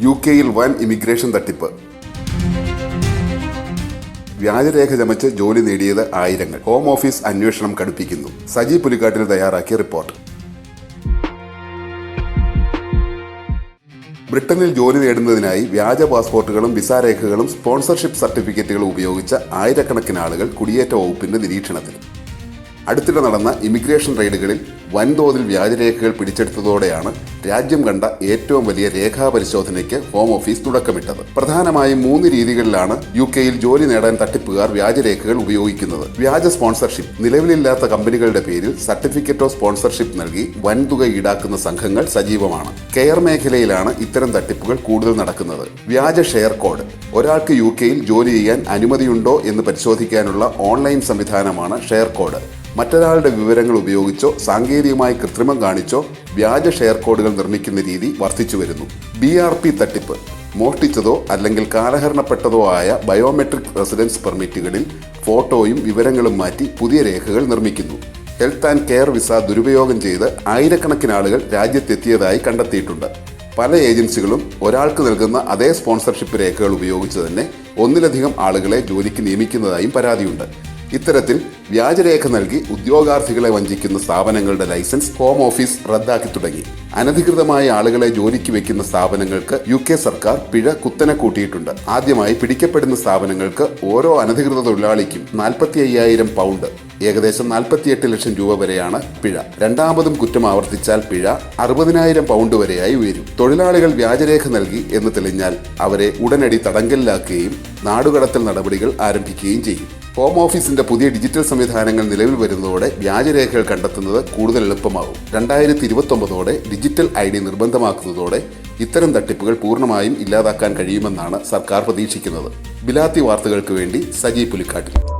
U കെയിൽ വൻ immigration തട്ടിപ്പ്. വ്യാജരേഖ ചമച്ച് ജോലി നേടിയത് ആയിരങ്ങൾ. ഹോം ഓഫീസ് അന്വേഷണം കടുപ്പിക്കുന്നു. സജി പുലിക്കാട്ടിൽ തയ്യാറാക്കിയ റിപ്പോർട്ട്. ബ്രിട്ടനിൽ ജോലി നേടുന്നതിനായി വ്യാജ പാസ്പോർട്ടുകളും വിസ രേഖകളും സ്പോൺസർഷിപ്പ് സർട്ടിഫിക്കറ്റുകളും ഉപയോഗിച്ച ആയിരക്കണക്കിന് ആളുകൾ കുടിയേറ്റ വകുപ്പിന്റെ നിരീക്ഷണത്തിൽ. അടുത്തിടെ നടന്ന ഇമിഗ്രേഷൻ റെയ്ഡുകളിൽ വൻതോതിൽ വ്യാജരേഖകൾ പിടിച്ചെടുത്തതോടെയാണ് രാജ്യം കണ്ട ഏറ്റവും വലിയ രേഖാ പരിശോധനയ്ക്ക് ഹോം ഓഫീസ് തുടക്കമിട്ടത്. പ്രധാനമായും മൂന്ന് രീതികളിലാണ് യു കെയിൽ ജോലി നേടാൻ തട്ടിപ്പുകാർ വ്യാജരേഖകൾ ഉപയോഗിക്കുന്നത്. വ്യാജ സ്പോൺസർഷിപ്പ്. നിലവിലില്ലാത്ത കമ്പനികളുടെ പേരിൽ സർട്ടിഫിക്കറ്റ് ഓഫ് സ്പോൺസർഷിപ്പ് നൽകി വൻതുക ഈടാക്കുന്ന സംഘങ്ങൾ സജീവമാണ്. കെയർ മേഖലയിലാണ് ഇത്തരം തട്ടിപ്പുകൾ കൂടുതൽ നടക്കുന്നത്. വ്യാജ ഷെയർ കോഡ്. ഒരാൾക്ക് യു കെയിൽ ജോലി ചെയ്യാൻ അനുമതിയുണ്ടോ എന്ന് പരിശോധിക്കാനുള്ള ഓൺലൈൻ സംവിധാനമാണ് ഷെയർ കോഡ്. മറ്റൊരാളുടെ വിവരങ്ങൾ ഉപയോഗിച്ചോ സാങ്കേതികമായി കൃത്രിമം കാണിച്ചോ വ്യാജ ഷെയർ കോഡുകൾ നിർമ്മിക്കുന്ന രീതി വർദ്ധിച്ചു വരുന്നു. ബി ആർ പി തട്ടിപ്പ്. മോഷ്ടിച്ചതോ അല്ലെങ്കിൽ കാലഹരണപ്പെട്ടതോ ആയ ബയോമെട്രിക് റെസിഡൻസ് പെർമിറ്റുകളിൽ ഫോട്ടോയും വിവരങ്ങളും മാറ്റി പുതിയ രേഖകൾ നിർമ്മിക്കുന്നു. ഹെൽത്ത് ആൻഡ് കെയർ വിസ ദുരുപയോഗം ചെയ്ത് ആയിരക്കണക്കിന് ആളുകൾ രാജ്യത്തെത്തിയതായി കണ്ടെത്തിയിട്ടുണ്ട്. പല ഏജൻസികളും ഒരാൾക്ക് നൽകുന്ന അതേ സ്പോൺസർഷിപ്പ് രേഖകൾ ഉപയോഗിച്ച് തന്നെ ഒന്നിലധികം ആളുകളെ ജോലിക്ക് നിയമിക്കുന്നതായും പരാതിയുണ്ട്. ഇത്തരത്തിൽ വ്യാജരേഖ നൽകി ഉദ്യോഗാർത്ഥികളെ വഞ്ചിക്കുന്ന സ്ഥാപനങ്ങളുടെ ലൈസൻസ് ഹോം ഓഫീസ് റദ്ദാക്കി തുടങ്ങി. അനധികൃതമായ ആളുകളെ ജോലിക്ക് വെക്കുന്ന സ്ഥാപനങ്ങൾക്ക് യു കെ സർക്കാർ പിഴ കുത്തനെ കൂട്ടിയിട്ടുണ്ട്. ആദ്യമായി പിടിക്കപ്പെടുന്ന സ്ഥാപനങ്ങൾക്ക് ഓരോ അനധികൃത തൊഴിലാളിക്കും നാൽപ്പത്തി അയ്യായിരം പൗണ്ട് ഏകദേശം നാൽപ്പത്തിയെട്ട് ലക്ഷം രൂപ വരെയാണ് പിഴ. രണ്ടാമതും കുറ്റം ആവർത്തിച്ചാൽ പിഴ അറുപതിനായിരം പൗണ്ട് വരെയായി ഉയരും. തൊഴിലാളികൾ വ്യാജരേഖ നൽകി എന്ന് തെളിഞ്ഞാൽ അവരെ ഉടനടി തടങ്കലിലാക്കുകയും നാടുകടത്തൽ നടപടികൾ ആരംഭിക്കുകയും ചെയ്യും. ഹോം ഓഫീസിന്റെ പുതിയ ഡിജിറ്റൽ സംവിധാനങ്ങൾ നിലവിൽ വരുന്നതോടെ വ്യാജരേഖകൾ കണ്ടെത്തുന്നത് കൂടുതൽ എളുപ്പമാകും. രണ്ടായിരത്തി ഇരുപത്തൊമ്പതോടെ ഡിജിറ്റൽ ഐ ഡി നിർബന്ധമാക്കുന്നതോടെ ഇത്തരം തട്ടിപ്പുകൾ പൂർണമായും ഇല്ലാതാക്കാൻ കഴിയുമെന്നാണ് സർക്കാർ പ്രതീക്ഷിക്കുന്നത്. ബിലാത്തി വാർത്തകൾക്ക് വേണ്ടി സജി പുലിക്കാട്ടിൽ.